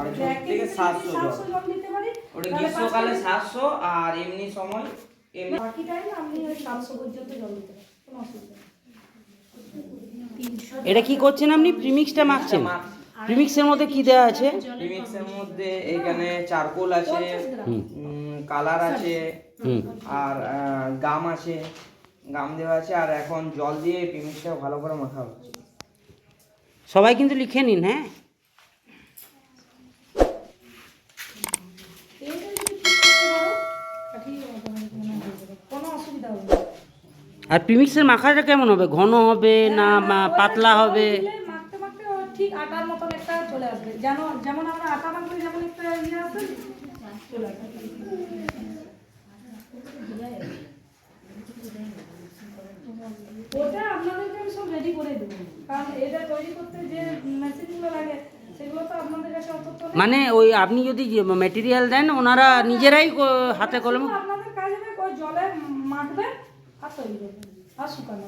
আড়াইশো থেকে সাতশো জল। নিতে পারি ওটা গ্রীষ্মকালে সাতশো আর এমনি সময় এমনি বাকি টাইম আপনি ওই সাতশো পর্যন্ত জল দিতে পারেন কোনো অসুবিধা এটা কি করছেন আপনি? প্রিমিক্সটা মাখছেন? প্রিমিক্সের মধ্যে কি দেওয়া আছে? প্রিমিক্সের মধ্যে এখানে চারকোল আছে কালার আছে আর গাম আছে। গাম দেওয়া আছে আর এখন জল দিয়ে প্রিমিক্সটা ভালো করে মাখা হচ্ছে। সবাই কিন্তু লিখে নিন হ্যাঁ এইটা যদি ঠিক করতে পারো কাঠিয়ে automatic মনে হয় হয়ে যাবে। কোনো অসুবিধা হবে না আর প্রিমিক্সের মাখাটা কেমন হবে? ঘন হবে না পাতলা হবে? মাখতে মাখতে ঠিক আটার মতন একটা চলে আসবে। যেন যেমন আমরা আটা মাখলে যেমন একটা ইয়ে আসবে চলে আসবে। ওটা আপনাদেরকে আমি সব রেডি করে দেবো। কারণ এটা তৈরি করতে যে মেশিনগুলো লাগে সেগুলো তো আপনাদের কাছে অত মানে ওই আপনি যদি মেটেরিয়াল দেন ওনারা নিজেরাই হাতে কলম আপনাদের কাজ হবে ওই জলে মাখবে 朝入れる。朝かな。